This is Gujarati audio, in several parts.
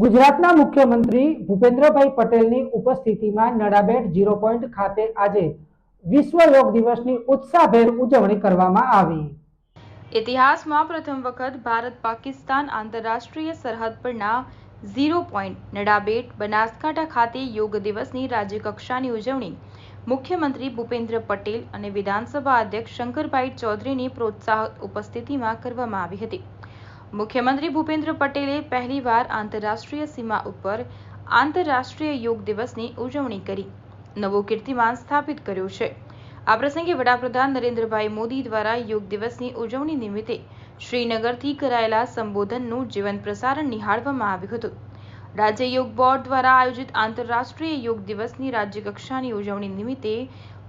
ગુજરાતના મુખ્યમંત્રી ભૂપેન્દ્રભાઈ પટેલની ઉપસ્થિતિમાં નડાબેટ ઝીરો પોઈન્ટ ખાતે આજે વિશ્વ યોગ દિવસની ઉત્સાહભેર ઉજવણી કરવામાં આવી. ઇતિહાસમાં પ્રથમ વખત ભારત પાકિસ્તાન આંતરરાષ્ટ્રીય સરહદ પરના ઝીરો પોઈન્ટ નડાબેટ બનાસકાંઠા ખાતે યોગ દિવસની રાજ્યકક્ષાની ઉજવણી મુખ્યમંત્રી ભૂપેન્દ્ર પટેલ અને વિધાનસભા અધ્યક્ષ શંકરભાઈ ચૌધરીની પ્રોત્સાહક ઉપસ્થિતિમાં કરવામાં આવી હતી. મુખ્યમંત્રી ભૂપેન્દ્ર પટેલે પહેલીવાર આંતરરાષ્ટ્રીય સીમા ઉપર આંતરરાષ્ટ્રીય યોગ દિવસની ઉજવણી કરી, નવો કીર્તિમાન સ્થાપિત કર્યો છે. આ પ્રસંગે વડાપ્રધાન નરેન્દ્રભાઈ મોદી દ્વારા યોગ દિવસની ઉજવણી નિમિત્તે શ્રીનગરથી કરાયેલા સંબોધનનું જીવન પ્રસારણ નિહાળવામાં આવ્યું હતું. રાજ્ય યોગ બોર્ડ દ્વારા આયોજિત આંતરરાષ્ટ્રીય યોગ દિવસની રાજ્યકક્ષાની ઉજવણી નિમિત્તે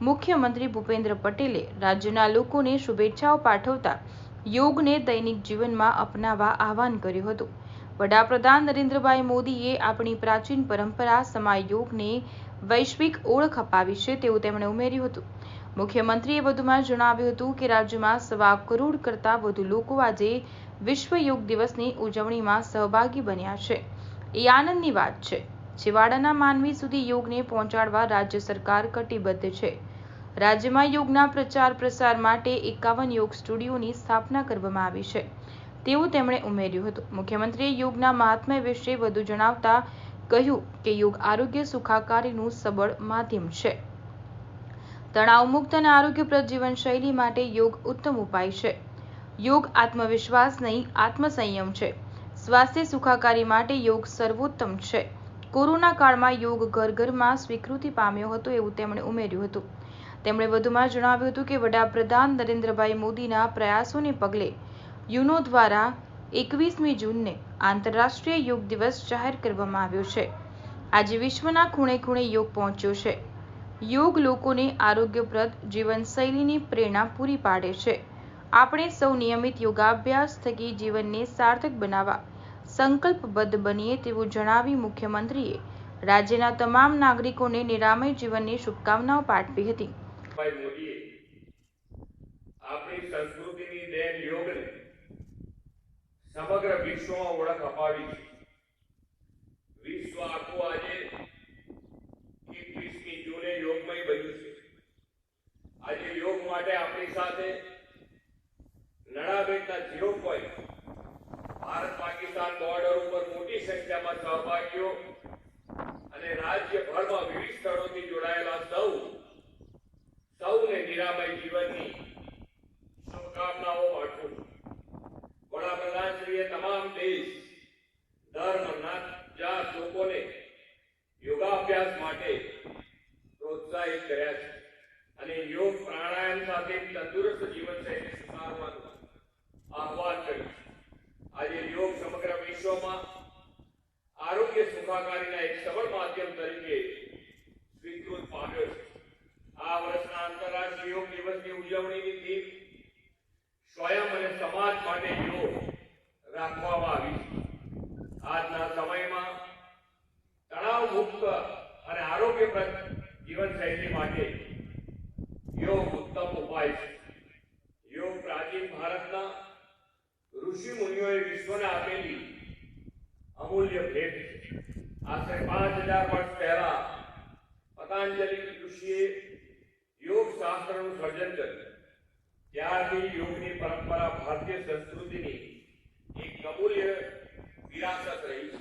મુખ્યમંત્રી ભૂપેન્દ્ર પટેલે રાજ્યના લોકોને શુભેચ્છાઓ પાઠવતા યોગને દૈનિક જીવનમાં અપનાવવા આહવાન કર્યું હતું. વડાપ્રધાન નરેન્દ્રભાઈ મોદીએ આપણી પ્રાચીન પરંપરા સમા યોગને વૈશ્વિક ઓળખ અપાવી છે તેવું તેમણે ઉમેર્યું હતું. મુખ્યમંત્રીએ વધુમાં જણાવ્યું હતું કે રાજ્યમાં સવા કરોડ કરતાં વધુ લોકો આજે વિશ્વ યોગ દિવસની ઉજવણીમાં સહભાગી બન્યા છે. એ આનંદની વાત છે. છેવાડાના માનવી સુધી યોગને પહોંચાડવા રાજ્ય સરકાર કટિબદ્ધ છે. રાજ્યમાં યોગના પ્રચાર પ્રસાર માટે એકાવન યોગ સ્ટુડિયોની સ્થાપના કરવામાં આવી છે. તેવું તેમણે ઉમેર્યું હતું. મુખ્યમંત્રીએ યોગના મહાત્મ્ય વિશે વધુ જણાવતા કહ્યું કે યોગ આરોગ્ય સુખાકારીનું સબળ માધ્યમ છે. તણાવમુક્ત અને આરોગ્યપ્રદ જીવનશૈલી માટે યોગ ઉત્તમ ઉપાય છે. યોગ આત્મવિશ્વાસ નહીં, આત્મસંયમ છે. સ્વાસ્થ્ય સુખાકારી માટે યોગ સર્વોત્તમ છે. કોરોના કાળમાં યોગ ઘર ઘરમાં સ્વીકૃતિ પામ્યો હતો એવું તેમણે ઉમેર્યું હતું. તેમણે વધુમાં જણાવ્યું હતું કે વડાપ્રધાન નરેન્દ્રભાઈ મોદીના પ્રયાસોને પગલે યુનો દ્વારા એકવીસમી જૂનને આંતરરાષ્ટ્રીય યોગ દિવસ જાહેર કરવામાં આવ્યો છે. આજે વિશ્વના ખૂણે ખૂણે યોગ પહોંચ્યો છે. યોગ લોકોને આરોગ્યપ્રદ જીવનશૈલીની પ્રેરણા પૂરી પાડે છે. આપણે સૌ નિયમિત યોગાભ્યાસ થકી જીવનને સાર્થક બનાવવા સંકલ્પબદ્ધ બનીએ તેવું જણાવી મુખ્યમંત્રીએ રાજ્યના તમામ નાગરિકોને નિરામય જીવનની શુભકામનાઓ પાઠવી હતી. ભાઈ મોદીએ આપણી સંસ્કૃતિની દેન યોગને સમગ્ર વિશ્વમાં ઓળખ અપાવી છે. વિશ્વ આખું આજે એકવીસમી જૂને યોગમય બન્યું છે. આજે યોગ માટે આપણી સાથે નડાબેટના zero point Bharat Pakistan border ઉપર મોટી સંખ્યામાં સહભાગીઓ અને રાજ્યભરમાં વિવિધ સ્થળોથી જોડાયેલા સૌ નિરામય જીવનની શુભકામનાઓ પાઠવું છું વડાપ્રધાનશ્રીએ તમામ દેશ ધર્મ નાત જાત લોકોને યોગાભ્યાસ માટે પ્રોત્સાહિત કર્યા છે અને યોગ પ્રાણાયામ સાથે તંદુરસ્ત જીવનશૈલી સુધારવાનું આહ્વાન કર્યું છે આજે યોગ સમગ્ર વિશ્વમાં આરોગ્ય સુખાકારીના એક સબળ માધ્યમ તરીકે સ્વીકૃત પામ્યો છે આ વર્ષના આંતરરાષ્ટ્રીય યોગ દિવસની ઉજવણીની થીમ સ્વયં અને સમાજ માટે યોગ રાખવામાં આવી છે આજના સમયમાં તણાવ મુક્ત અને આરોગ્યપ્રદ જીવનશૈલી માટે યોગ ઉત્તમ ઉપાય છે યોગ પ્રાચીન ભારતના ઋષિ મુનિઓએ વિશ્વને આપેલી અમૂલ્ય ભેટ છે આશરે પાંચ હજાર વર્ષ પહેલા પતંજલિ ઋષિએ યોગ શાસ્ત્રનું સર્જન કર્યું ત્યારથી યોગની પરંપરા ભારતીય સંસ્કૃતિની એક અમૂલ્ય વિરાસત રહી છે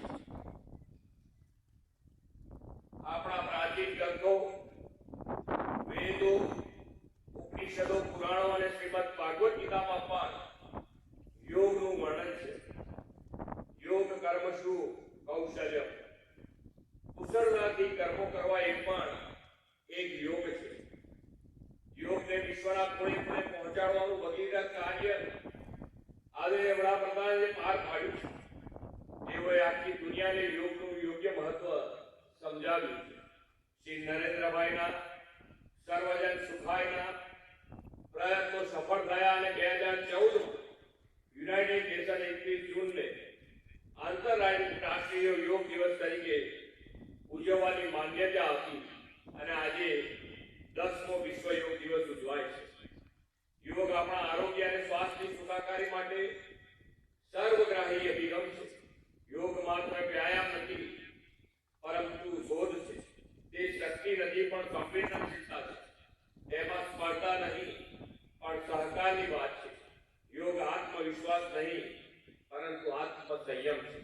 આપણા પ્રાચીન ગ્રંથો પણ એક યોગ છે. યોગને વિશ્વના ખૂણે ખૂણે પહોંચાડવાનું વગેરે કાર્ય આજે વડાપ્રધાને પાર પાડ્યું છે. તેઓએ આખી દુનિયાને યોગનું યોગ્ય મહત્વ સમજાવ્યું છે. શ્રી નરેન્દ્રભાઈના રહી અભિગમ છે. યોગ માત્ર વ્યાયામ નથી, પરંતુ શોધ છે. તે શક્તિ નથી, પણ સંવેદનશીલતા છે. તેમાં સ્પર્ધા નહીં, પણ સહકારની વાત છે. યોગ આત્મવિશ્વાસ નહીં, પરંતુ આત્મસંયમ છે.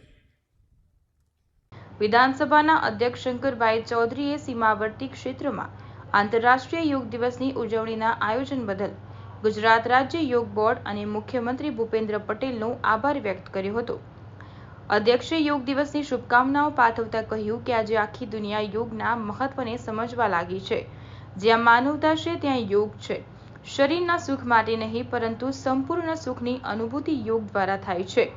વિધાનસભાના અધ્યક્ષ શંકરભાઈ ચૌધરીએ સીમાવર્તી ક્ષેત્રમાં આંતરરાષ્ટ્રીય યોગ દિવસની ઉજવણીના આયોજન બદલ ગુજરાત રાજ્ય યોગ બોર્ડ અને મુખ્યમંત્રી ભૂપેન્દ્ર પટેલનો આભાર વ્યક્ત કર્યો હતો. અધ્યક્ષે યોગ દિવસની શુભકામનાઓ પાઠવતા કહ્યું કે આજે આખી દુનિયા યોગના મહત્વને સમજવા લાગી છે. જ્યાં માનવતા છે, ત્યાં યોગ છે. શરીરના સુખ માટે નહીં, પરંતુ સંપૂર્ણ સુખની અનુભૂતિ યોગ દ્વારા થાય છે.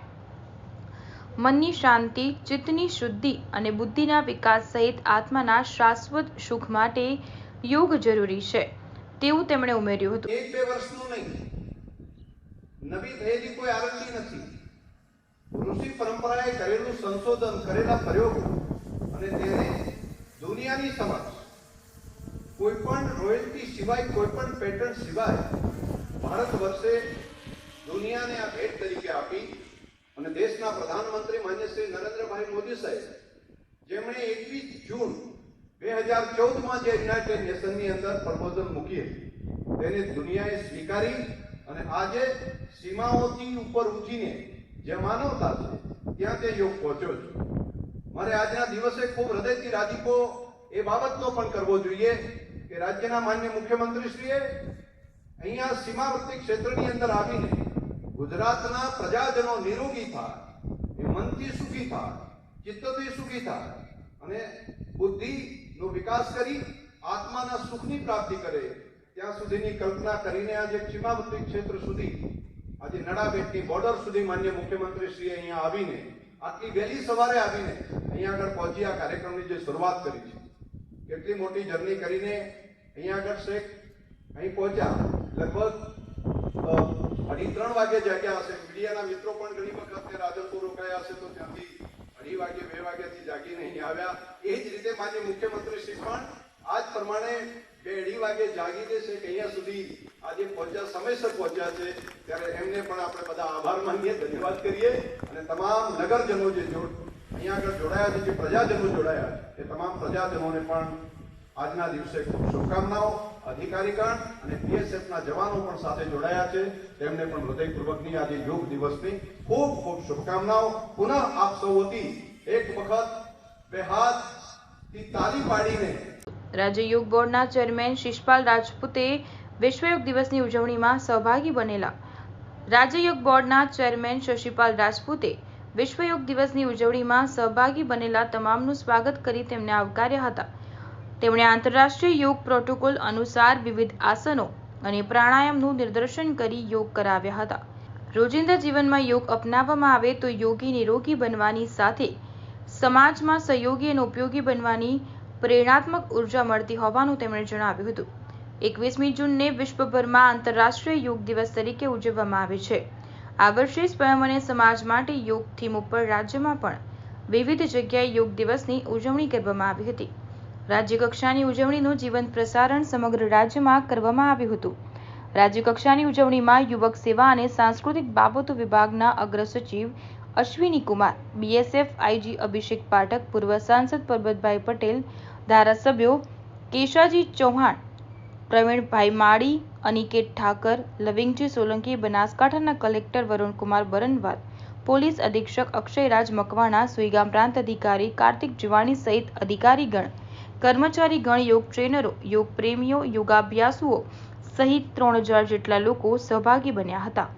મનની શાંતિ, ચિત્તની શુદ્ધિ અને બુદ્ધિના વિકાસ સહિત આત્માના શાશ્વત સુખ માટે યોગ જરૂરી છે. તેવું તેમણે ઉમેર્યું હતું. એક બે વર્ષનું નહીં. નવી થયેલી કોઈ આરંભી નથી. ઋષિ પરંપરાએ કરેલું સંશોધન કરેલા પ્રયોગો અને તેને દુનિયાની સમક્ષ કોઈ પણ રોયલ્ટી સિવાય કોઈ પણ પેટર્ન સિવાય ભારત વર્ષે દુનિયાને આ ભેટ તરીકે આપી અને દેશના પ્રધાનમંત્રી માન્ય શ્રી નરેન્દ્રભાઈ મોદી સાહેબ, જેમણે એકવીસ જૂન બે હજાર ચૌદમાં જે યુનાઇટેડ નેશનની અંદર પ્રપોઝલ મૂકી હતી તેને દુનિયાએ સ્વીકારી અને આજે સીમાઓથી ઉપર ઉઠીને જે માનવતા છે, ત્યાં તે યોગ પહોંચ્યો છે. મારે આજના દિવસે ખૂબ હૃદયથી રાજીપો એ બાબતનો પણ કરવો જોઈએ કે રાજ્યના માન્ય મુખ્યમંત્રીશ્રીએ અહીંયા સીમાવર્તી ક્ષેત્રની અંદર આવીને ગુજરાતના પ્રજાજનો નિરોગી થાય મનથી સુખી થાય, ચિત્તથી સુખી થાય અને બુદ્ધિનો વિકાસ કરી આત્માના સુખની પ્રાપ્તિ કરે. ત્યાં સુધીની કલ્પના કરીને આજે સીમાવર્તી ક્ષેત્ર સુધી, આજે નડાબેટની બોર્ડર સુધી માન્ય મુખ્યમંત્રી શ્રી અહીંયા આવીને, આટલી વહેલી સવારે આવીને અહીંયા આગળ પહોંચી આ કાર્યક્રમની જે શરૂઆત કરી છે. કેટલી મોટી જર્ની કરીને અહીંયા આગળ શેખ અહીં પહોંચ્યા. લગભગ અઢી ત્રણ વાગે જાગ્યા હશે. મીડિયાના મિત્રો પણ ઘણી વખત રાધનપુર રોકાયા હશે તો ત્યાંથી અઢી વાગે, બે વાગ્યાથી જાગીને અહીં આવ્યા. માન્ય મુખ્યમંત્રી શ્રી પણ આજ પ્રમાણે બે અઢી વાગે જાગી દેશે કે અહીંયા સુધી આજે પહોંચ્યા, સમયસર પહોંચ્યા છે, ત્યારે એમને પણ આપણે બધા આભાર માનીએ, ધન્યવાદ કરીએ અને તમામ નગરજનો જે અહીંયા આગળ જોડાયા છે, જે પ્રજાજનો જોડાયા એ તમામ પ્રજાજનોને પણ આજના દિવસે ખૂબ શુભકામનાઓ, અધિકારીગણ અને બીએસએફના જવાનો પણ સાથે જોડાયા છે. તેમને પણ હૃદયપૂર્વકની આજે યોગ દિવસની ખૂબ ખૂબ શુભકામનાઓ. પુનઃ આપ સૌ એક વખત બે હાથથી તાલી બોર્ડના ચેરમેન શિષપાલ રાજપૂતે વિશ્વયોગ દિવસની ઉજવણીમાં સહભાગી બનેલા. રાજ્ય બોર્ડના ચેરમેન શશિપાલ રાજપૂતે વિશ્વયોગ દિવસની ઉજવણીમાં સહભાગી બનેલા તમામનું સ્વાગત કરી તેમને આવકાર્યા હતા. તેમણે આંતરરાષ્ટ્રીય યોગ પ્રોટોકોલ અનુસાર વિવિધ આસનો અને પ્રાણાયામનું નિદર્શન કરી યોગ કરાવ્યા હતા. રોજિંદા જીવનમાં યોગ અપનાવવામાં આવે તો યોગી નિરોગી બનવાની સાથે સમાજમાં સહયોગી અને ઉપયોગી બનવાની પ્રેરણાત્મક ઊર્જા મળતી હોવાનું તેમણે જણાવ્યું હતું. એકવીસમી જૂનને વિશ્વભરમાં આંતરરાષ્ટ્રીય યોગ દિવસ તરીકે ઉજવવામાં આવે છે. આ વર્ષે સ્વયં અને સમાજ માટે યોગ થીમ ઉપર રાજ્યમાં પણ વિવિધ જગ્યાએ યોગ દિવસની ઉજવણી કરવામાં આવી હતી. રાજ્યકક્ષાની ઉજવણીનું જીવંત પ્રસારણ સમગ્ર રાજ્યમાં કરવામાં આવ્યું હતું. રાજ્યકક્ષાની ઉજવણીમાં યુવક સેવા અને સાંસ્કૃતિક બાબતો વિભાગના અગ્ર સચિવ અશ્વિની કુમાર બીએસએફ આઈજી અભિષેક પાઠક, પૂર્વ સાંસદ પરબતભાઈ પટેલ, ધારાસભ્યો કેશાજી ચૌહાણ, પ્રવીણભાઈ માળી, અનિકેત ઠાકર, લવિંગજી સોલંકી, બનાસકાંઠાના કલેક્ટર વરુણકુમાર બરનવાલ, પોલીસ અધિક્ષક અક્ષયરાજ મકવાણા, સુઈગામ પ્રાંત અધિકારી કાર્તિક જીવાણી સહિત અધિકારીગણ કર્મચારીગણ યોગ ટ્રેનરો, યોગ પ્રેમીઓ, યોગાભ્યાસુઓ સહિત ત્રણ હજાર જેટલા લોકો સહભાગી બન્યા હતા.